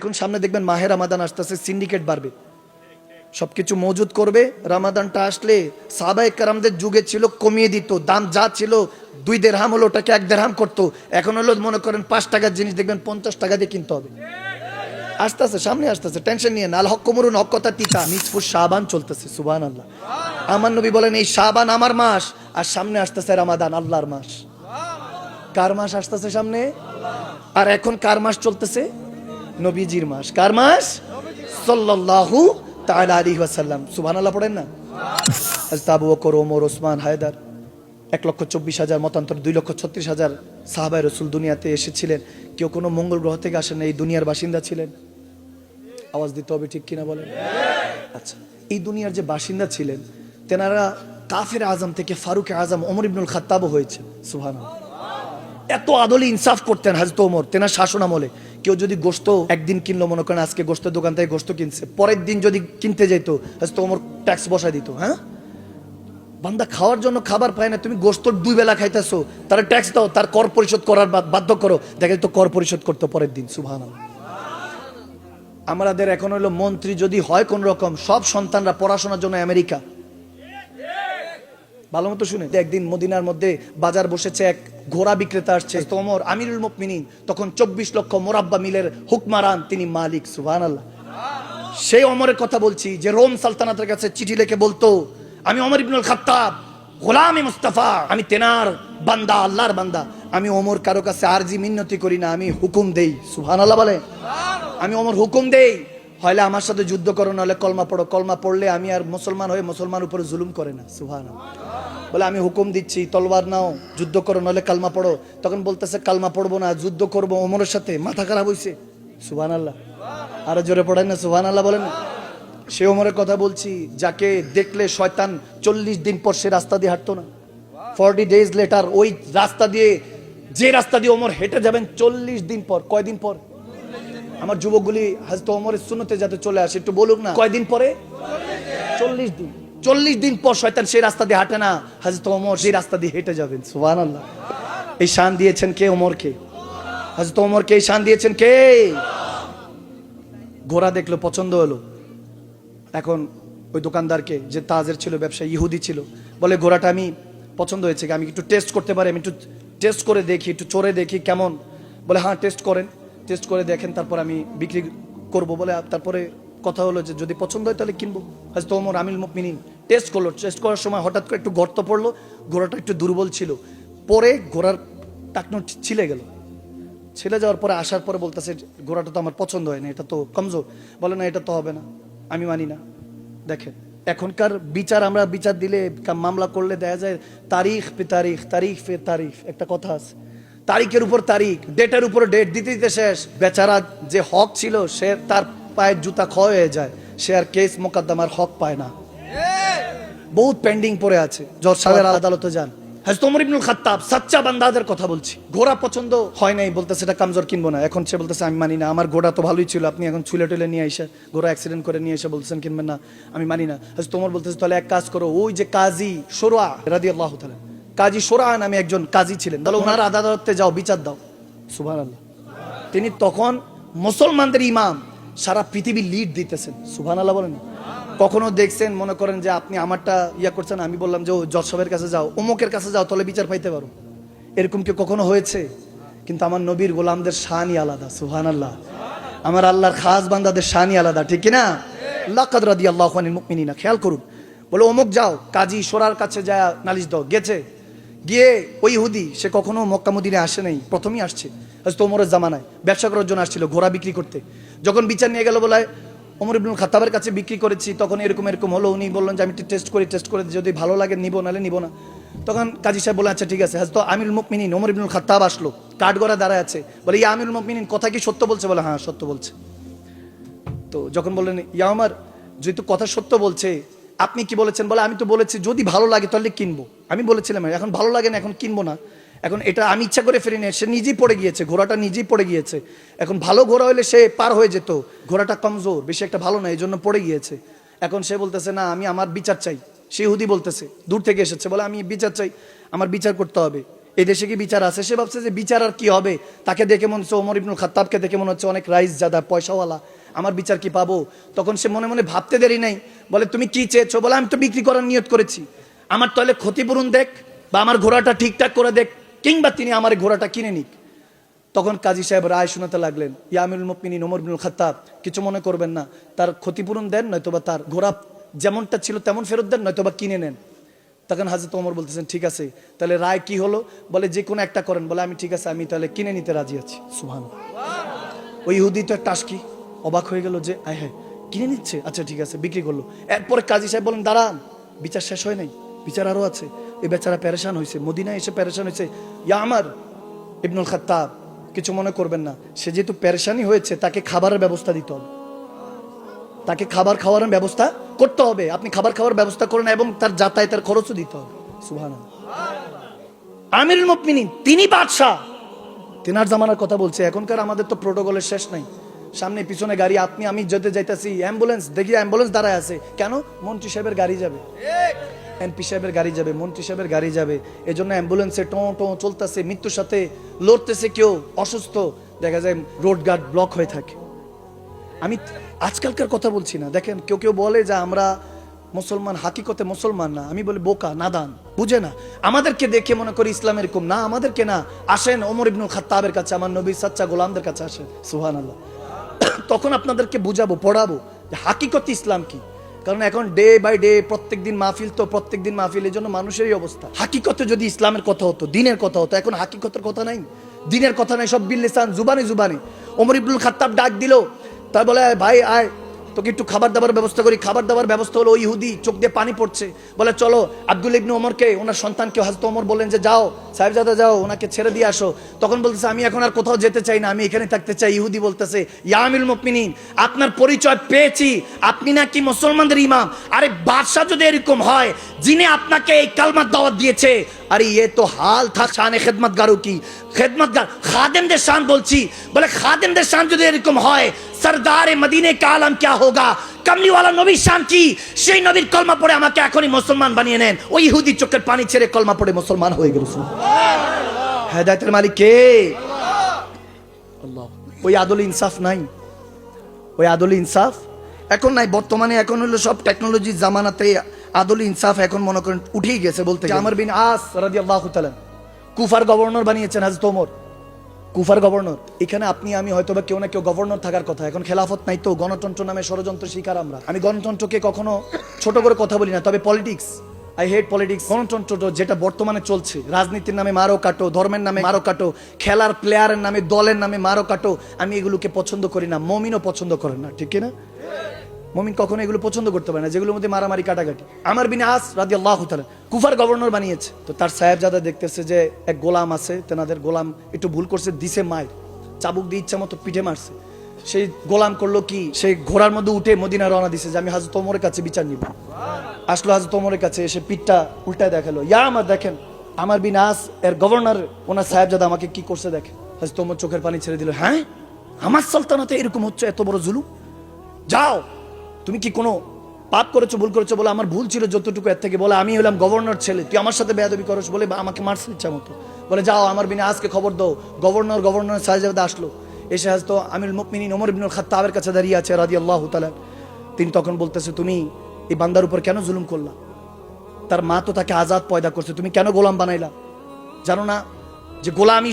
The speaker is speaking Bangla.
এখন সামনে দেখবেন মাহে রামাদান আসতেছে সিন্ডিকেট বাড়বে। সবকিছু মজুদ করবে, রামাদানটা আসলে সাহাবায়ে কারামদের যুগে ছিল, কমিয়ে দিত, দাম যা ছিল, দুই দেড়হাম হলো, ওটাকে এক দেড়হাম করতো। এখন হলো, মনে করেন পাঁচ টাকার জিনিস, দেখবেন পঞ্চাশ টাকা দিয়ে কিনতে হবে। আসতেছে, সামনে আসতেছে, টেনশন নিয়ে না। হক কমরুন, হক কথা টিকা নিসফুর শাবান চলতেছে সুবান আল্লাহ আমার নবী বলেন, এই শাবান আমার মাস। আর সামনে আসতেছে রামাদান, আল্লাহর মাস। কার মাস আসতেছে সামনে? আর এখন কার মাস চলতেছে? নবীজির মাস। কার মাস? সাল্লাল্লাহু তাআলা আলাইহি ওয়াসাল্লাম। সুবহানাল্লাহ পড়েন না? আবু বকর ওমর ওসমান হায়দার এক লক্ষ চব্বিশ হাজার মতান্তর দুই লক্ষ ছত্রিশ হাজার সাহাবায় রসুল দুনিয়াতে এসেছিলেন। কেউ কোনো মঙ্গল গ্রহ থেকে আসেন এই দুনিয়ার বাসিন্দা ছিলেন। আওয়াজ দিতে হবে ঠিক কিনা বলেন? আচ্ছা এই দুনিয়ার যে বাসিন্দা ছিলেন তেনারা কাফের আজম থেকে ফারুক আজম ওমর ইবনুল খাত্তাবও হয়েছে সুহান এত আদলে ইনসাফ করতেন হাজরত ওমর তেনার শাসন আমলে কেউ যদি গোস্ত একদিন কিনলো, মনে করেন আজকে গোস্তের দোকান থেকে গোস্ত কিনছে, পরের দিন যদি কিনতে যেত ওমর ট্যাক্স বসায় দিত হ্যাঁ? বান্দা খাওয়ার জন্য খাবার পায় না, তুমি গোস্ত দুই বেলা খাইতেছো, তার ট্যাক্স দাও, তার কর পরিশোধ করার বাধ্য করো, দেখে তো কর পরিশোধ করতো পরের দিন সুভান আমাদের এখন হলো মন্ত্রী যদি হয় কোন রকম সব সন্তানরা পড়াশোনার জন্য আমেরিকা ভালো মতো শুনে একদিন মদিনার মধ্যে বাজার বসেছে এক ঘোড়া বিক্রেতা আসছে। তোমর আমিরুল মুকমিনিন তখন চব্বিশ লক্ষ মোরাব্বা মিলের হুকমারান, তিনি মালিক সুভান আল্লাহ সেই অমরের কথা বলছি, যে রোম সালতানাতের কাছে চিঠি লিখে বলতো, আমি অমর ইবনুল খাত্তাব, গোলামি মুস্তাফা, আমি তেনার বান্দা, আল্লাহর বান্দা। আমি অমর কারও কাছে আরজি মিন্নতি করি না, আমি হুকুম দেই। সুহান আল্লাহ বলে আমি অমর হুকুম দেই। হয়লে আমার সাথে যুদ্ধ করো, নাহলে কলমা পড়ো। কলমা পড়লে আমি আর মুসলমান হয়ে মুসলমান উপরে জুলুম করে না সুহান বলে, আমি হুকুম দিচ্ছি তলবার নাও, যুদ্ধ করো, নাহলে কালমা পড়ো। তখন বলতেছে, কালমা পড়ব না, যুদ্ধ করব ওমরের সাথে, মাথা খারাপ হয়েছে সুহান আল্লাহ আরও জোরে পড়েন না সুহান আল্লাহ বলেন সে ওমরের কথা বলছি, যাকে দেখলে শয়তান চল্লিশ দিন পর সে রাস্তা দিয়ে হাঁটতো না। ফর্টি ডেজ লেটার ওই রাস্তা দিয়ে, যে রাস্তা দিয়ে ওমর হেঁটে যাবেন, চল্লিশ দিন পর, কয়দিন পর? আমার যুবকগুলি হাজত ওমরের সুন্নতে যাতে চলে আসে একটু বলুক না। কয়দিন পরে? চল্লিশ দিন। চল্লিশ দিন পর শয়তান সেই রাস্তা দিয়ে হাঁটে না হাজত ওমর সেই রাস্তা দিয়ে হেঁটে যাবেন। সুবান আল্লাহ এই শান দিয়েছেন কে ওমরকে? হাজত ওমরকে এই শান দিয়েছেন কে? ঘোড়া দেখল পছন্দ হলো। এখন ওই দোকানদারকে যে তাজের ছিল ব্যবসা ইহুদি ছিল বলে ঘোড়াটা আমি পছন্দ হয়েছে আমি একটু টেস্ট করতে পারি আমি একটু টেস্ট করে দেখি একটু চড়ে দেখি কেমন? বলে হ্যাঁ টেস্ট করেন। টেস্ট করে দেখেন, তারপর আমি বিক্রি করব বলে তারপরে কথা হলো যে যদি পছন্দ হয় তাহলে কিনবো। আজ তো ওমর আমিল মিনিং টেস্ট করল। টেস্ট করার সময় হঠাৎ করে একটু গর্ত পড়ল, ঘোড়াটা একটু দুর্বল ছিল। পরে ঘোড়ার টাকনো ছিলে গেল। ছেলে যাওয়ার পরে আসার পরে বলতেছে, ঘোড়াটা তো আমার পছন্দ হয় না এটা তো কমজোর। বলে, না, এটা তো হবে না, আমি মানি না। দেখেন, এখনকার বিচার আমরা বিচার দিলে মামলা করলে দেখা যায় তারিখ পে তারিখ তারিখ পে তারিখ। একটা কথা আছে। তারিখের উপর তারিখ ডেটের উপর ডেট দিতে দিতে শেষ। বেচারা যে হক ছিল সে তার পায়ের জুতা ক্ষয় হয়ে যায়। সে আর কেস মোকদ্দমার হক পায় না। বহুত পেন্ডিং পড়ে আছে। জজ সাহেবের আদালতে যান। হযরত ইবনুল খাত্তাব সাচ্চা বান্দাদের কথা বলছি। ঘোড়া পছন্দ হয় নাই বলতে সেটা কামজোর কিনবো না। এখন সে বলতেছে আমি মানি না। আমার ঘোড়া তো ভালোই ছিল। আপনি এখন ছুলে টুলে নিয়ে এসে ঘোড়া অ্যাক্সিডেন্ট করে নিয়ে এসে কিনবেন না। আমি মানি না। বলতেছে তাহলে এক কাজ করো। ওই যে কাজী সোরা রাদিয়াল্লাহু তাআলা কাজী সোরা নামে একজন কাজী ছিলেন। তাহলে ওনার আদালতে যাও বিচার দাও। সুবহানাল্লাহ। তিনি তখন মুসলমানদের ইমাম সারা পৃথিবী লিড দিতেছেন। সুবহানাল্লাহ বলেন। কখনো দেখছেন মনে করেন যে আপনি আমারটা ইয়া করছেন আমি বললাম যে ও জজ সাহেবের কাছে যাও অমুকের কাছে যাও তাহলে বিচার পাইতে পারো। এরকম কি কখনো হয়েছে? কিন্তু আমার নবীর গোলামদের শানই আলাদা সুহান আল্লাহ আমার আল্লাহর খাস বান্দাদের শানই আলাদা ঠিক না লাকাদ রাদি আল্লাহ মুকমিনিনা খেয়াল করুন। বলে অমুক যাও কাজী সোরার কাছে যায় নালিশ দাও। গেছে। গিয়ে ওই হুদি সে কখনো মক্কা মদিনে আসে নাই, প্রথমই আসছে। হয়তো ওমরের জামানায়। ব্যবসা করার জন্য আসছিল, ঘোড়া বিক্রি করতে। যখন বিচার নিয়ে গেল বলে ওমর ইবনুল খাতাবের কাছে বিক্রি করেছি, তখন এরকম এরকম হলো, উনি বললেন যে, আমি টেস্ট করি টেস্ট করে যদি ভালো লাগে, নিবো, নাহলে নিবো না। তখন কাজী সাহেব বলে আচ্ছা ঠিক আছে। হয়তো আমিরুল মুকমিনিন ওমর ইবনুল খাতাব আসলো কাঠগড়া দাঁড়ায় আছে। বলে, ইয়া আমিরুল মুকমিনিন কথা কি সত্য বলছে? বলে হ্যাঁ সত্য বলছে। তো যখন বললেন, ইয়া আমার যেহেতু কথা সত্য বলছে, আপনি কি বলেছেন? বলে, আমি তো বলেছি, যদি ভালো লাগে, তাহলে কিনবো। আমি বলেছিলাম, এখন ভালো লাগে না, এখন কিনবো না। এখন এটা আমি ইচ্ছা করে ফেরি সে নিজেই পড়ে গিয়েছে, ঘোড়াটা নিজেই পড়ে গিয়েছে। এখন ভালো ঘোড়া হলে সে পার হয়ে যেত, ঘোড়াটা কমজোর, বেশি একটা ভালো না এই জন্য পড়ে গিয়েছে। এখন সে বলতেছে, না, আমি আমার বিচার চাই। সে হুদি বলতেছে, দূর থেকে এসেছে, বলে, আমি বিচার চাই, আমার বিচার করতে হবে। এই দেশে কি বিচার আছে? সে ভাবছে যে বিচার আর কি হবে? তাকে দেখে মনে হচ্ছে ওমর ইবনুল খাত্তাবকে দেখে মনে হচ্ছে অনেক রাইস জাদা, পয়সাওয়ালা। আমার বিচার কি পাবো? তখন সে মনে মনে ভাবতে দেরি নাই, বলে, তুমি কি চেয়েছো? বলে, আমি তো বিক্রি করার নিয়ত করেছি। আমার তাহলে ক্ষতিপূরণ দেখ বা আমার ঘোড়াটা ঠিকঠাক করে দেখ, কিংবা তিনি আমার ঘোড়াটা কিনে নিক। তখন কাজী সাহেব রায় শোনাতে লাগলেন ইয়ামিল মুকমিনী ওমর বিনুল খাত্তাব, কিছু মনে করবেন না। তার ক্ষতিপূরণ দেন, নয়তোবা তার ঘোড়া যেমনটা ছিল তেমন ফেরত দেন, নয়তোবা কিনে নেন। তখন হাজরত ওমর বলতেছেন, ঠিক আছে, তাহলে রায় কি হলো? বলে, যে কোনো একটা করেন। বলে, আমি ঠিক আছে, আমি তাহলে কিনে নিতে রাজি আছি। সুহান ওই ইহুদি তো একটা আশকি, অবাক হয়ে গেল যে, আয় হ্যাঁ কিনে নিচ্ছে? আচ্ছা ঠিক আছে, বিক্রি করল। এরপরে কাজী সাহেব বলেন, দাঁড়ান, বিচার শেষ হয় নাই। বিচার আরও আছে। এই বেচারা প্যারেশান হয়েছে মদিনায় এসে প্যারেশান হয়েছে ইয়া আমার ইবনুল খাত্তাব, কিছু মনে করবেন না। সে যেহেতু প্যারেশানি হয়েছে, তাকে খাবারের ব্যবস্থা দিতে হবে। তাকে খাবার খাওয়ার ব্যবস্থা করতে হবে। আপনি খাবার খাওয়ার ব্যবস্থা করেন এবং তার যাতায়াতের খরচও দিতে হবে। সুহান আমিরুল মুকমিনিন তিনি বাদশাহ। তেনার জামানার কথা বলছে। এখনকার আমাদের তো প্রোটোকলের শেষ নাই। সামনে পিছনে গাড়ি, আপনি, আমি যেতে যাইতাছি। অ্যাম্বুলেন্স, দেখি অ্যাম্বুলেন্স দাঁড়ায় আছে। কেন? মন্ত্রী সাহেবের গাড়ি যাবে। এমপি সাহেবের গাড়ি যাবে, মন্ত্রী সাহেবের গাড়ি যাবে। এই জন্য অ্যাম্বুলেন্সে টো টো চলতেছে, মৃত্যুর সাথে লড়তেছে কেউ, অসুস্থ। দেখা যায় রোড গার্ড ব্লক হয়ে থাকে। আমি আজকালকার কথা বলছি না। দেখেন, কেউ কেউ বলে যে আমরা মুসলমান, হাকিকতে মুসলমান না। আমি বলি বোকা, নাদান, বুঝে না। আমাদেরকে দেখে মনে করি ইসলাম এরকম না, আমাদেরকে না। আসেন, ওমর ইবনুল খাত্তাবের কাছে, আমার নবী সাচ্চা গোলামদের কাছে আসেন। সুহান আল্লাহ তখন আপনাদেরকে বুঝাবো, পড়াবো হাকিকত ইসলাম কি। কারণ এখন ডে বাই ডে প্রত্যেক দিন মাহফিল তো প্রত্যেক দিন মাহফিল এই জন্য মানুষেরই অবস্থা। হাকিকতে যদি ইসলামের কথা হতো, দিনের কথা হতো, এখন হাকিকতের কথা নাই। দিনের কথা নাই, সব বিল্লেসান, জুবানি জুবানি। ওমর ইবনুল খাত্তাব ডাক দিল তাই বলে "আয় ভাই, আয়। তোকে একটু খাবার দাবার ব্যবস্থা করি। খাবার দাবার ব্যবস্থা হলো ওই ইহুদি, চোখ দিয়ে পানি পড়ছে। বলে, চলো, আব্দুল ইবনু ওমরকে, ওনার সন্তানকে হাজত ওমর বলেন যে, যাও, সাহেবজাদা যাও, ওনাকে ছেড়ে দিয়ে আসো। তখন বলতেছে, আমি এখন আর কোথাও যেতে চাই না, আমি এখানে থাকতে চাই। ইহুদি বলতেছে ইয়ামিল মুকমিনিন আপনার পরিচয় পেয়েছি। আপনি নাকি মুসলমানদের ইমাম? আরে, বাদশাহ যদি এরকম হয়, যিনি আপনাকে এই কালমার দাওয়াত দিয়েছে আরে এ তো হাল থা শানে খেদমতগারও কি? খেদমতগার খাদেমদের শান বলছি। বলে খাদেমদের শান যদি এরকম হয় সরদার এ মদিনে কালাম কে হোগা? কামলিওয়ালা নবীর শান কি? সেই নবীর কলমা পড়ে আমাকে এখনই মুসলমান বানিয়ে নেন। ওই ইহুদি চোখের পানি ছেড়ে কলমা পড়ে মুসলমান হয়ে গেল হেদায়তের মালিক কে? আল্লাহ। ওই আদল ইনসাফ নাই। ওই আদল ইনসাফ এখন নাই বর্তমানে এখন হলো সব টেকনোলজির জামানাতে আদল ইনসাফ এখন মনে করেন উঠেই গেছে বলতে আমার বিন আস রাদি আল্লাহ কুফার গভর্নর বানিয়েছেন হাজরত ওমর। কুফার গভর্নর। এখানে আপনি, আমি হয়তো বা কেউ না কেউ গভর্নর থাকার কথা। এখন খেলাফত নাই তো, গণতন্ত্র নামে ষড়যন্ত্র শিকার আমরা। আমি গণতন্ত্রকে কখনো ছোট করে কথা বলি না, তবে পলিটিক্স, আই হেট পলিটিক্স। গণতন্ত্র যেটা বর্তমানে চলছে, রাজনীতির নামে মারো কাটো, ধর্মের নামে মারো কাটো, খেলার প্লেয়ারের নামে, দলের নামে মারো কাটো, আমি এগুলোকে পছন্দ করি না, মমিনও পছন্দ করেন না, ঠিক না মমিন কখনো এগুলো পছন্দ করতে পারে না, যেগুলোর মধ্যে মারামারি, কাটাকাটি। আমার বিনা আস রাদি আল্লাহ কুফার গভর্নর বানিয়েছে। তো তার সাহেবজাদা দেখতেছে যে এক গোলাম আছে, তেনাদের গোলাম একটু ভুল করছে, দিছে মায়ের। চাবুক দিয়ে ইচ্ছা মতো পিঠে মারছে। সেই গোলাম করল কি? সেই ঘোড়ার মধ্যে উঠে মদিনা রওনা দিছে যে, আমি হাজরত তোমরের কাছে বিচার নিব। আসলো হাজরত তোমরের কাছে, এসে পিঠটা উল্টায় দেখাল। ইয়া আমার, দেখেন, আমার বিনাস এর গভর্নর, ওনার সাহেবজাদা আমাকে কি করছে দেখেন? হাজরত ওমর চোখের পানি ছেড়ে দিল হ্যাঁ আমার সালতানাতে এরকম হচ্ছে, এত বড় জুলুম? যাও তুমি কি কোনো পাপ করেছ, ভুল করেছ বলে আমার ভুল ছিল যতটুকু এর থেকে? বলে, আমি হলাম গভর্নর ছেলে। তুই আমার সাথে বেয়াদবি করস বলে আমাকে মারছে ইচ্ছা মতো। বলে, যাও আমার বিনা, আজকে খবর দাও। গভর্নর গভর্নর সাহেজাদা আসলো। এসে আজ তো আমির মুকমিনিন ওমর ইবনুল খাত্তাবের কাছে দাঁড়িয়ে আছে রাদি আল্লাহ তালা তিনি তখন বলতেছে, তুমি এই বান্দার উপর কেন জুলুম করলা? তার মা তো তাকে আজাদ পয়দা করছে। তুমি কেন গোলাম বানাইলা? জানো না যে গোলামি